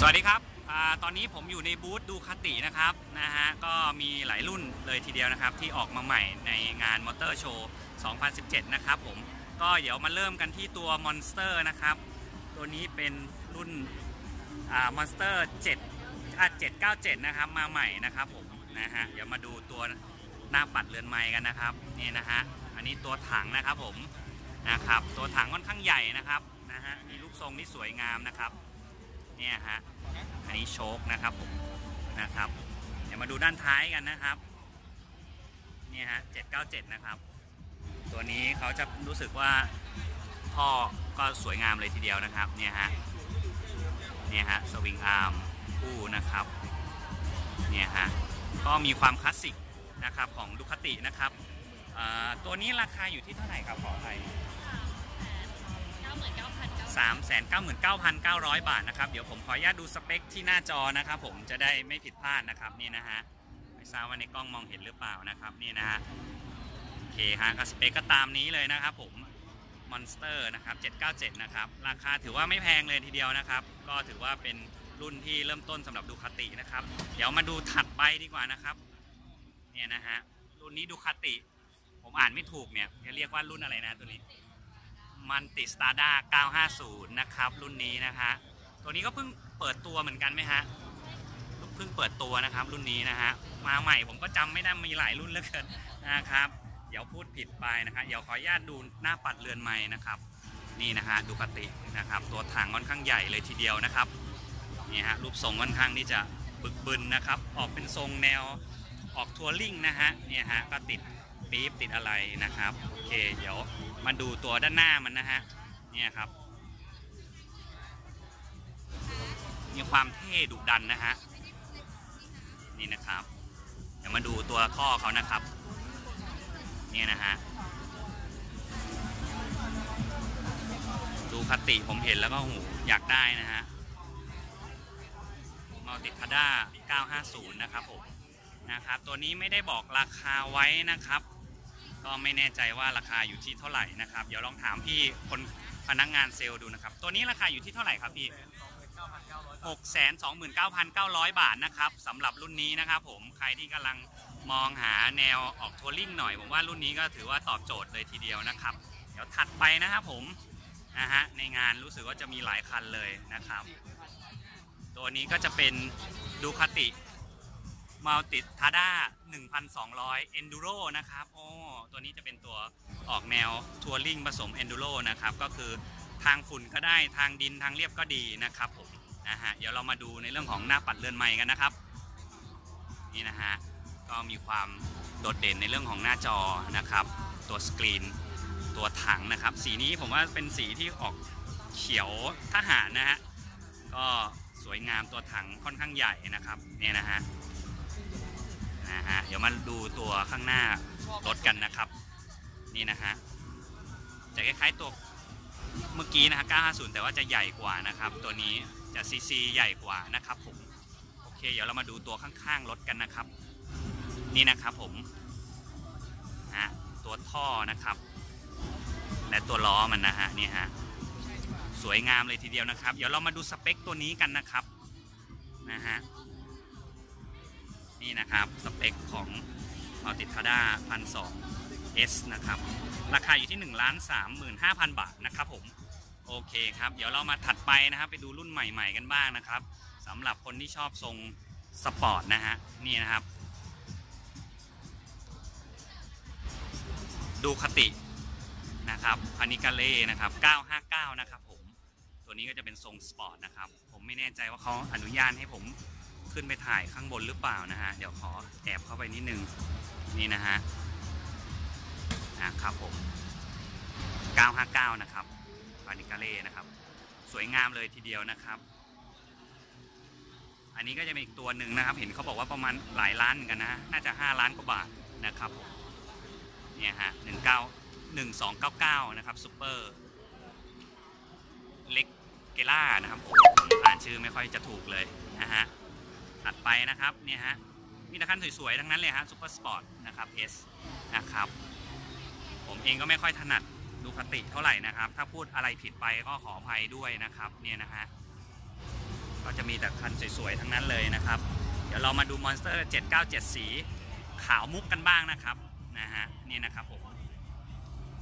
สวัสดีครับอตอนนี้ผมอยู่ในบูธดูคตินะครับนะฮะก็มีหลายรุ่นเลยทีเดียวนะครับ ที่ออกมาใหม่ในงานมอเตอร์โชว์2017 นะครับผมก็เดี๋ยวมาเริ่มกันที่ตัวมอนสเตอร์นะครับ ตัวนี้เป็นรุ่นมอนสเตอร์7อะ797 นะครับ มาใหม่นะครับผมนะฮะเดี๋ยวมาดูตัวหน้าปัดเรือนไม้กันนะครับนี่นะฮะอันนี้ตัวถังนะครับผมนะครับ ตัวถังค่อนข้างใหญ่นะครับนะฮะมีรูปทรงที่สวยงามนะครับ เนี่ยฮะอันนี้โชคนะครับผมนะครับเดี๋ยวมาดูด้านท้ายกันนะครับเนี่ยฮะ797 นะครับ ตัวนี้เขาจะรู้สึกว่าท่อก็สวยงามเลยทีเดียวนะครับเนี่ยฮะเนี่ยฮะสวิงอาร์มคู่นะครับเนี่ยฮะก็มีความคลาสสิกนะครับของดูคตินะครับตัวนี้ราคาอยู่ที่เท่าไหร่ครับขออภัย 399,900 บาทนะครับ เดี๋ยวผมขออนุญาตดูสเปคที่หน้าจอนะครับผมจะได้ไม่ผิดพลาดนะครับนี่นะฮะไม่ทราบว่าในกล้องมองเห็นหรือเปล่านะครับนี่นะฮะโอเคฮะก็สเปคก็ตามนี้เลยนะครับผมมอนสเตอร์นะครับ797 นะครับ ราคาถือว่าไม่แพงเลยทีเดียวนะครับ ก็ถือว่าเป็นรุ่นที่เริ่มต้นสำหรับดูคาตินะครับ เดี๋ยวมาดูถัดไปดีกว่านะครับเนี่ยนะฮะรุ่นนี้ดูคาติ ผมอ่านไม่ถูกเนี่ยจะเรียกว่ารุ่นอะไรนะตัวนี้ มันติสตาร์ด้า950 นะครับ รุ่นนี้นะฮะ ตัวนี้ก็เพิ่งเปิดตัวเหมือนกันไหมฮะเพิ่งเปิดตัวนะครับรุ่นนี้นะฮะ มาใหม่ผมก็จำไม่ได้มีหลายรุ่นเหลือเกินนะครับ เดี๋ยวพูดผิดไปนะครับเดี๋ยวขออนุญาตดูหน้าปัดเรือนไม้นะครับ นี่นะฮะดูคตินะครับ ตัวถังค่อนข้างใหญ่เลยทีเดียวนะครับนี่ฮะรูปทรงค่อนข้างที่จะบึกบึนนะครับ ออกเป็นทรงแนวออกทัวริงนะฮะเนี่ยฮะก็ติดปี๊บติดอะไรนะครับ เคเดี๋ยวมาดูตัวด้านหน้ามันนะฮะเนี่ยครับ มีความเท่ดุดันนะฮะนี่นะครับ เดี๋ยวมาดูตัวท่อเขานะครับ เนี่ยนะฮะดูคติผมเห็นแล้วก็โหอยากได้นะฮะมัลติคาด้า950 นะครับผมนะครับ ตัวนี้ไม่ได้บอกราคาไว้นะครับ ก็ไม่แน่ใจว่าราคาอยู่ที่เท่าไหร่นะครับ เดี๋ยวลองถามพี่คนพนักงงานเซลล์ดูนะครับ ตัวนี้ราคาอยู่ที่เท่าไหร่ครับพี่ 629,900 บาทนะครับสำหรับรุ่นนี้นะครับผม ใครที่กำลังมองหาแนวออกทัวริ่งหน่อย ผมว่ารุ่นนี้ก็ถือว่าตอบโจทย์เลยทีเดียวนะครับ เดี๋ยวถัดไปนะครับผมนะฮะในงานรู้สึกว่าจะมีหลายคันเลยนะครับ ตัวนี้ก็จะเป็นดูคาติ มัลติทาด้า1,200 Enduro นะครับโอ้ตัวนี้จะเป็นตัวออกแนวทัวริงผสม Enduro นะครับ ก็คือทางฝุ่นก็ได้ทางดินทางเรียบก็ดีนะครับผมนะฮะเดี๋ยวเรามาดูในเรื่องของหน้าปัดเรือนไม้กันนะครับ นี่นะฮะก็มีความโดดเด่นในเรื่องของหน้าจอนะครับ ตัวสกรีน ตัวถังนะครับ สีนี้ผมว่าเป็นสีที่ออกเขียวทหารนะฮะก็สวยงามตัวถังค่อนข้างใหญ่นะครับเนี่ยนะฮะ นะฮะเดี๋ยวมาดูตัวข้างหน้ารถกันนะครับ นี่นะฮะจะคล้ายๆตัวเมื่อกี้นะฮะ 950 แต่ว่าจะใหญ่กว่านะครับ ตัวนี้จะซีซีใหญ่กว่านะครับผมโอเค เดี๋ยวเรามาดูตัวข้างๆรถกันนะครับ นี่นะครับผมนะตัวท่อนะครับ และตัวล้อมันนะฮะนี่ฮะสวยงามเลยทีเดียวนะครับ เดี๋ยวเรามาดูสเปคตัวนี้กันนะครับนะฮะ นี่นะครับสเปคของมัลติทาด้าพันสองเอสนะครับราคาอยู่ที่1นึ่งล้านสามหมื่นห้าพันบาทนะครับผมโอเคครับ เดี๋ยวเรามาถัดไปนะครับ ไปดูรุ่นใหม่ ๆ กันบ้างนะครับสำหรับคนที่ชอบทรงสปอร์ตนะฮะนี่นะครับ ดูคตินะครับพานิกาเล่นะครับ 959 นะครับผม ตัวนี้ก็จะเป็นทรงสปอร์ตนะครับ ผมไม่แน่ใจว่าเขาอนุญาตให้ผม ขึ้นไปถ่ายข้างบนหรือเปล่านะฮะ เดี๋ยวขอแอบเข้าไปนิดนึง นี่นะฮะนะครับผม 959 นะครับฟานิกาเล่นะครับ สวยงามเลยทีเดียวนะครับ อันนี้ก็จะเป็นอีกตัวหนึ่งนะครับ เห็นเขาบอกว่าประมาณหลายล้านเหมือนกันนะ น่าจะ 5 ล้านกว่าบาทนะครับผม เนี่ยฮะ 19 1299 นะครับซูเปอร์เล็กเกล่านะครับผมอ่านชื่อไม่ค่อยจะถูกเลยนะฮะ ถัดไปนะครับเนี่ยฮะมีแต่คันสวยๆ ทั้งนั้นเลยฮะซูเปอร์สปอร์ตนะครับ S นะครับ ผมเองก็ไม่ค่อยถนัดดูคติเท่าไหร่นะครับ ถ้าพูดอะไรผิดไปก็ขออภัยด้วยนะครับเนี่ยนะฮะก็จะมีแต่คันสวยๆ ทั้งนั้นเลยนะครับ เดี๋ยวเรามาดูมอนสเตอร์797 สีขาวมุกกันบ้างนะครับนะฮะนี่นะครับผม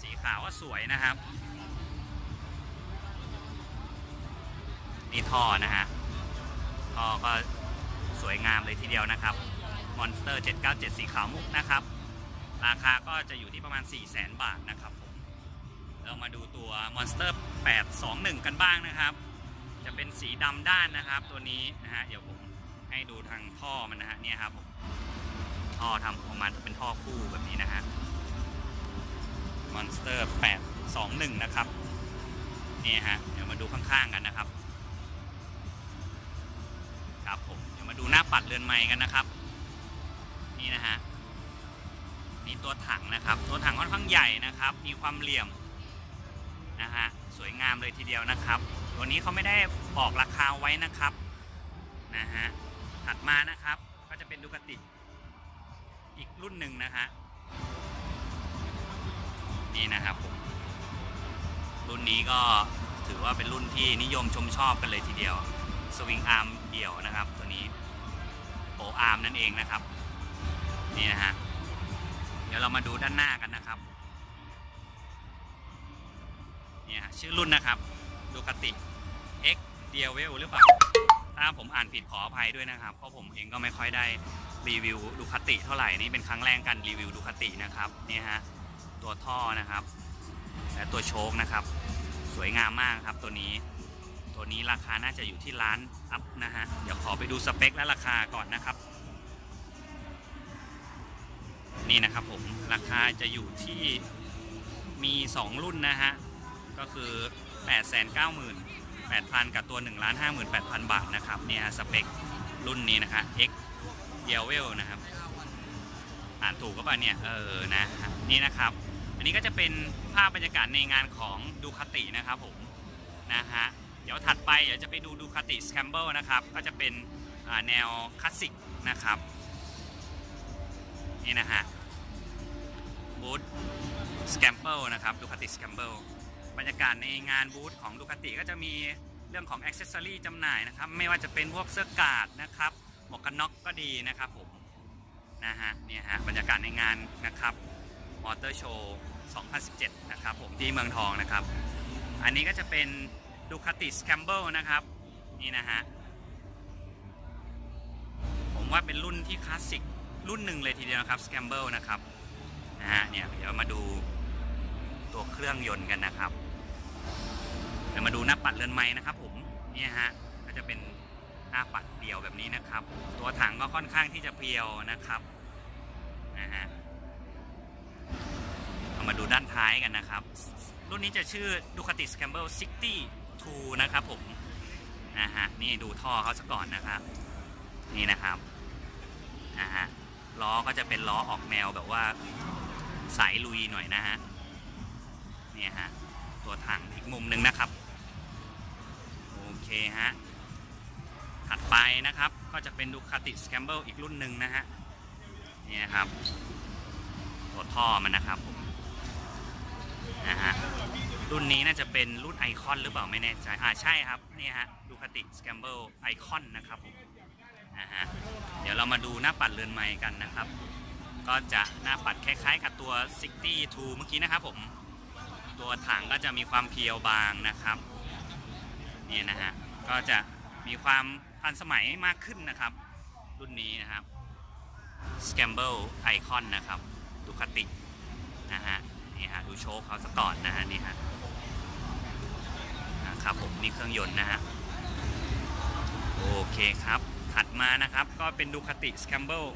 สีขาวก็สวยนะครับนี่ท่อนะฮะท่อก็ สวยงามเลยทีเดียวนะครับมอนสเตอร์797 สีขาวมุกนะครับ ราคาก็จะอยู่ที่ประมาณ 4 0 0 0 0 0บาทนะครับผมเรามาดูตัว Monster 821 กันบ้างนะครับ จะเป็นสีดำด้านนะครับตัวนี้นะฮะเดี๋ยวผมให้ดูทางท่อมันนะฮะเนี่ยครับผมท่อทำออกมาจะเป็นท่อคู่แบบนี้นะฮะ Monster 821 นะครับนี่ฮะเดี๋ยวมาดูข้างๆกันนะครับ ดูหน้าปัดเรือนไม้กันนะครับ นี่นะฮะนี่ตัวถังนะครับ ตัวถังค่อนข้างใหญ่นะครับ มีความเหลี่ยมนะฮะสวยงามเลยทีเดียวนะครับ ตัวนี้เขาไม่ได้บอกราคาไว้นะครับนะฮะถัดมานะครับก็จะเป็นดูกติอีกรุ่นหนึ่งนะฮะนี่นะครับผมรุ่นนี้ก็ถือว่าเป็นรุ่นที่นิยมชมชอบกันเลยทีเดียวสวิงอาร์มเดี่ยวนะครับตัวนี้ โปอาร์มนั่นเองนะครับ นี่นะฮะ เดี๋ยวเรามาดูด้านหน้ากันนะครับ เนี่ยฮะชื่อรุ่นนะครับดูคติ X d i a v e l หรือเปล่า ถ้าผมอ่านผิดขออภัยด้วยนะครับ เพราะผมเองก็ไม่ค่อยได้รีวิวดูคติเท่าไหร่ นี่เป็นครั้งแรกกันรีวิวดูคตินะครับนี่ฮะ ตัวท่อนะครับ และตัวโชคนะครับ สวยงามมากครับตัวนี้ ตัวนี้ราคาน่าจะอยู่ที่ร้านอัพนะฮะ เดี๋ยวขอไปดูสเปคและราคาก่อนนะครับ นี่นะครับผม ราคาจะอยู่ที่มี 2 รุ่นนะฮะ ก็คือ 8 9 8 0 0 0 กับตัว 1 5 8 0 0 0 บาทนะครับ เนี่ยสเปครุ่นนี้นะคะ X d e v e l นะครับ อ่านถูกก็ป่ะเนี่ย เออนะฮะนี่นะครับ อันนี้ก็จะเป็นภาพบรรยากาศในงานของดูคาตินะครับผม นะฮะ เดี๋ยวถัดไปเดี๋ยวจะไปดูดูคาติสแคมเบิลนะครับ ก็จะเป็นแนวคลาสสิกนะครับ นี่นะฮะบูธสแคมเปิลนะครับดูคาติสแคมเปิลบรรยากาศในงานบูธของดูคาติก็จะมีเรื่องของอ็อกเซสซอรี่จำหน่ายนะครับ ไม่ว่าจะเป็นพวกเสื้อกาดนะครับ หมวกกันน็อกก็ดีนะครับผมนะฮะเนี่ยฮะบรรยากาศในงานนะครับมอเตอร์โชว์ 2017 นะครับผมที่เมืองทองนะครับ อันนี้ก็จะเป็น ดูคาติสแคมเบิลนะครับ นี่นะฮะ ผมว่าเป็นรุ่นที่คลาสสิกรุ่นหนึ่งเลยทีเดียวครับสแคมเบิลนะครับนะฮะเนี่ยเดี๋ยวมาดูตัวเครื่องยนต์กันนะครับเดี๋ยวมาดูหน้าปัดเรือนไม้นะครับ ผมนี่ฮะก็จะเป็นหน้าปัดเดี่ยวแบบนี้นะครับ ตัวถังก็ค่อนข้างที่จะเพียวนะครับนะฮะเอามาดูด้านท้ายกันนะครับ รุ่นนี้จะชื่อ Ducati Scramble 60 ทูนะครับผมนะฮะนี่ดูท่อเขาซะก่อนนะครับ นี่นะครับนะฮะล้อก็จะเป็นล้อออกแนวแบบว่าสายลุยหน่อยนะฮะเนี่ยฮะตัวถังอีกมุมหนึ่งนะครับโอเคฮะถัดไปนะครับก็จะเป็นดูคาติสแคมเบิลอีกรุ่นหนึ่งนะฮะเนี่ยครับตัวท่อมันนะครับผมนะฮะ รุ่นนี้น่าจะเป็นรุ่นไอคอนหรือเปล่าไม่แน่ใจ อ่าใช่ครับ นี่ฮะดูคติสแคมเบิลไอคอนนะครับผมนะฮะเดี๋ยวเรามาดูหน้าปัดเรือนไม้กันนะครับ ก็จะหน้าปัดคล้ายๆกับตัว 62 เมื่อกี้นะครับผม ตัวถังก็จะมีความเพียวบางนะครับนี่นะฮะก็จะมีความทันสมัยมากขึ้นนะครับ รุ่นนี้นะครับ Scamble Icon นะครับดูคตินะฮะนี่ฮะดูโชคเขาสก่อนนะฮะนี่ฮะ ครับผมนี่เครื่องยนต์นะฮะโอเคครับ ถัดมานะครับก็เป็นดูคาติ Scamble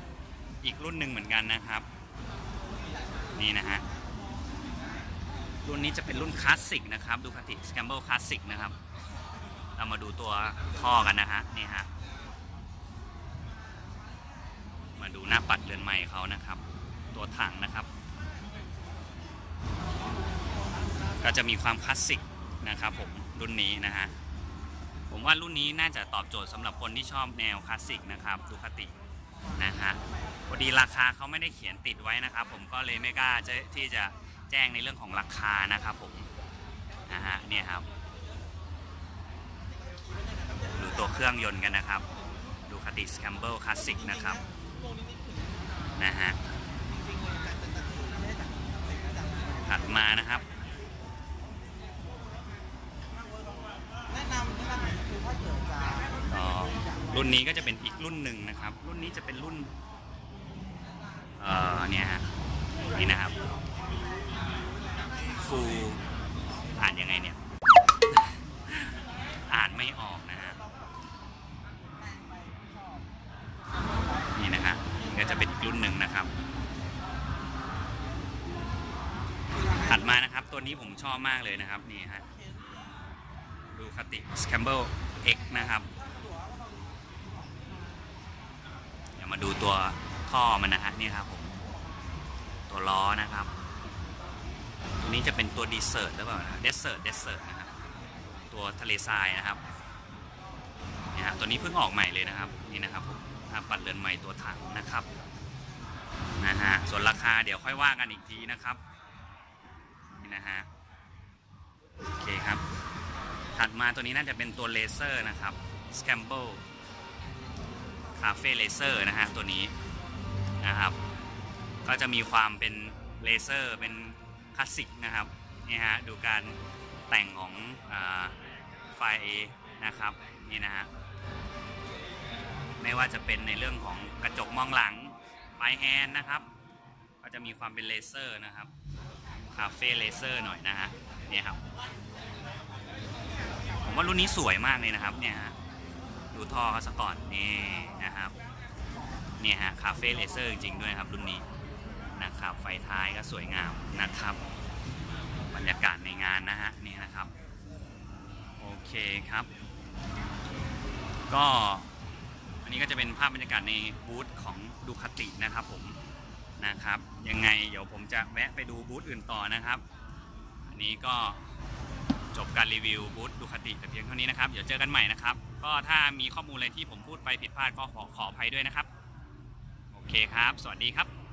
อีกรุ่นหนึ่งเหมือนกันนะครับ นี่นะฮะรุ่นนี้จะเป็นรุ่นคลาสสิกนะครับดูคาติ Scamble คลาสสิกนะครับ เรามาดูตัวท่อกันนะฮะนี่ฮะมาดูหน้าปัดเรือนไม้เขานะครับ ตัวถังนะครับ ก็จะมีความคลาสสิกนะครับผม รุ่นนี้นะฮะผมว่ารุ่นนี้น่าจะตอบโจทย์สำหรับคนที่ชอบแนวคลาสสิกนะครับดูคตินะฮะพอดีราคาเขาไม่ได้เขียนติดไว้นะครับ ผมก็เลยไม่กล้าจะที่จะแจ้งในเรื่องของราคานะครับผมนะฮะเนี่ยครับดูตัวเครื่องยนต์กันนะครับ ดูคาติสแคมเบิลคลาสสิกนะครับนะฮะถัดมานะครับ รุ่นนี้ก็จะเป็นอีกรุ่นหนึ่งนะครับ รุ่นนี้จะเป็นรุ่น เอ่อเนี่ยฮะนี่นะครับฟูอ่านยังไงเนี่ย อ่านไม่ออกนะฮะนี่นะฮะก็จะเป็นอีกรุ่นหนึ่งนะครับถัดมานะครับ ตัวนี้ผมชอบมากเลยนะครับ นี่ฮะดูคติ Scramble X นะครับ เดี๋ยว มาดูตัวท่อมันนะฮะนี่ครับผมตัวล้อนะครับตัวนี้จะเป็นตัวดีเซอร์ตหรือเปล่าเดสเซอร์ตเดสเซอร์ตนะครับตัวทะเลทรายนะครับนี่ฮะตัวนี้เพิ่งออกใหม่เลยนะครับนี่นะครับผมภาปัดเรือนใหม่ตัวถังนะครับนะฮะส่วนราคาเดี๋ยวค่อยว่ากันอีกทีนะครับนี่นะฮะโอเคครับถัดมาตัวนี้น่าจะเป็นตัวเลเซอร์นะครับ Scramble คาเฟ่เลเซอร์นะฮะตัวนี้นะครับ ก็จะมีความเป็นเลเซอร์เป็นคลาสสิกนะครับนี่ฮะดูการแต่งของอไฟนะครับนี่นะฮะไม่ว่าจะเป็นในเรื่องของกระจกมองหลังปลายแฮนนะครับ ก็จะมีความเป็นเลเซอร์นะครับคาเฟ่เลเซอร์หน่อยนะฮะเนี่ยครับผมว่ารุ่นนี้สวยมากเลยนะครับเนี่ยฮะ ท่อเขาซะก่อนนี่นะครับเนี่ยฮะคาเฟ่เลเซอร์จริงๆด้วยครับรุ่นนี้นะครับไฟท้ายก็สวยงามนะครับ บรรยากาศในงานนะฮะนี่นะครับโอเคครับ ก็อันนี้ก็จะเป็นภาพบรรยากาศในบูธของดูคตินะครับผมนะครับยังไงเดี๋ยวผมจะแวะไปดูบูธอื่นต่อนะครับ อันนี้ก็ จบการรีวิวบูธดูคติแต่เพียงเท่านี้นะครับ เดี๋ยวเจอกันใหม่นะครับ ก็ถ้ามีข้อมูลอะไรที่ผมพูดไปผิดพลาดก็ขอขออภัยด้วยนะครับ โอเคครับ สวัสดีครับ